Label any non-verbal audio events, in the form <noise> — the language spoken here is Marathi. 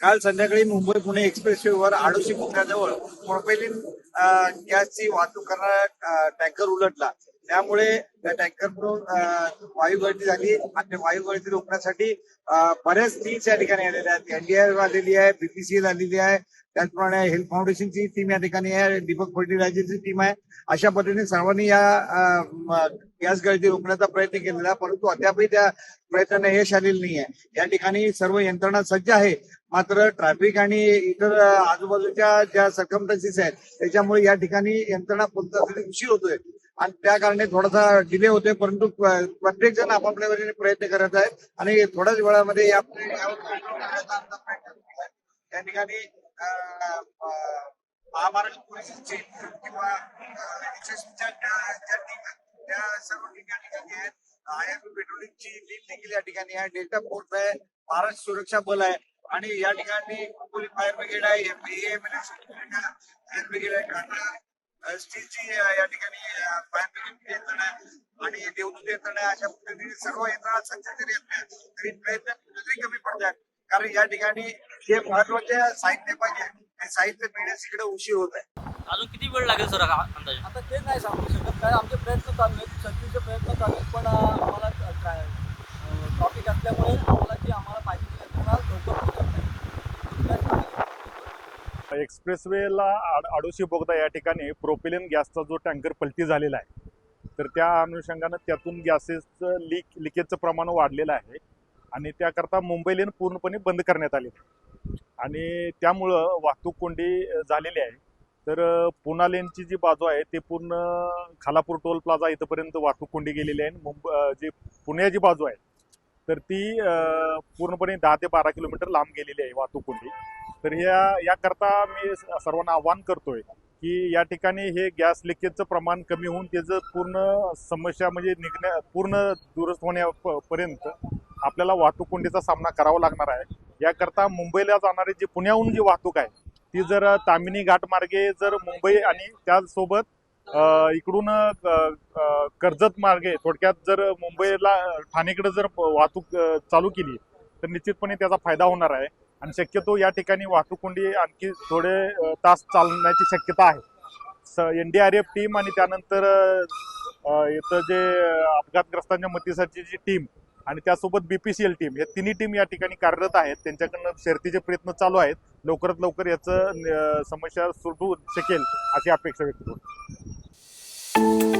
काल संध्याकाळी मुंबई पुणे एक्सप्रेसवेवर आडोशी पुतळ्याजवळ प्रोपेलिन गॅसची वाहतूक करणारा टँकर उलटला. त्यामुळे त्या टँकर वायू गळती झाली आणि वायू गळती रोखण्यासाठी बऱ्याच टीम्स या ठिकाणी आलेल्या आहेत. एनडीआर आलेली आहे बीपीसीएल आलेली आहे. त्याचप्रमाणे हेल्थ फाउंडेशनची टीम या ठिकाणी आहे. दीपक फर्टिलायझरची टीम आहे. अशा पद्धतीने सर्वांनी या गॅस गळती रोखण्याचा प्रयत्न केलेला परंतु अद्यापही त्या प्रयत्नांना यश आलेलं नाही आहे. या ठिकाणी सर्व यंत्रणा सज्ज आहे. मात्र ट्रॅफिक आणि इतर आजूबाजूच्या ज्या सरकमटन्सीस आहेत त्याच्यामुळे या ठिकाणी यंत्रणा पोहोचण्यासाठी उशीर होतोय. आणि त्या कारणे थोडासा डिले होतोय परंतु प्रत्येक जण आपापल्या वतीने प्रयत्न करत आहेत. आणि थोड्याच वेळामध्ये या <laughs> त्या ठिकाणी अ, अ, महाराष्ट्र पोलिसांची किंवा त्या सर्व ठिकाणी आहेत. पेट्रोलिंगची टीम देखील या ठिकाणी आहे. डेल्टा फोर्स आहे महाराष्ट्र सुरक्षा बल आहे. आणि या ठिकाणी पोलीस फायर ब्रिगेड आहे फायर ब्रिगेड आहे स्टीलची या ठिकाणी फायर ब्रिगेड यंत्रणा आहे आणि देवदूत यंत्रणा अशा पद्धतीने सर्व यंत्रणा सज्ज जरी असल्या तरी प्रयत्न कुठेतरी कमी पडतात. कारण या ठिकाणी जे महत्त्वाचे साहित्य पाहिजे ते साहित्य मिळण्यास इकडे उशीर होत आहे. अजून किती वेळ लागेल सर हा अंदाजे? आता ते नाही सांगू शकत काय आमचे प्रयत्न चालू आहेत शक्तीचे प्रयत्न चालू आहेत पण आम्हाला टॉपिक असल्यामुळे आम्हाला जी आम्हाला पाहिजे ती यंत्रणा लवकर पोहोचत नाही इतक्याच मागे. एक्सप्रेसवेला आड आडोशी बोगदा या ठिकाणी प्रोपिलिन गॅसचा जो टँकर पलटी झालेला आहे तर त्या अनुषंगानं त्यातून गॅसेसचं लीक लिकेजचं प्रमाण वाढलेलं आहे आणि त्याकरता मुंबई लेन पूर्णपणे बंद करण्यात आली आणि त्यामुळं वाहतूक कोंडी झालेली आहे. तर अ, पुणा लेनची जी बाजू आहे ते पूर्ण खालापूर टोल प्लाझा इथंपर्यंत वाहतूक कोंडी गेलेली आहे मुंबई जी पुण्याची बाजू आहे तर ती पूर्णपणे दहा ते बारा किलोमीटर लांब गेलेली आहे वाहतूक कोंडी. तर या याकरता मी स- सर्वांना आवाहन करतोय की या ठिकाणी हे गॅस लिकेजचं प्रमाण कमी होऊन त्याचं पूर्ण समस्या म्हणजे निघण्या पूर्ण दुरुस्त होण्यापर्यंत आपल्याला वाहतूक कोंडीचा सामना करावा लागणार आहे. याकरता मुंबईला जाणारी जी पुण्याहून जी वाहतूक आहे ती जर तामिनी घाटमार्गे जर मुंबई आणि त्याचसोबत इकडून कर्जत मार्गे थोडक्यात जर मुंबईला ठाणेकडे जर वाहतूक चालू केली तर निश्चितपणे त्याचा फायदा होणार आहे. आणि शक्यतो या ठिकाणी वाहतूक कोंडी आणखी थोडे तास चालण्याची शक्यता आहे. N D R F team आणि त्यानंतर इथं जे अपघातग्रस्तांच्या मदतीसाठी जी टीम आणि त्यासोबत बीपीसीएल टीम हे तिन्ही टीम या ठिकाणी कार्यरत आहेत. त्यांच्याकडनं शर्तीचे प्रयत्न चालू आहेत. लवकरात लवकर याचं समस्या सुटू शकेल अशी अपेक्षा व्यक्त करतो.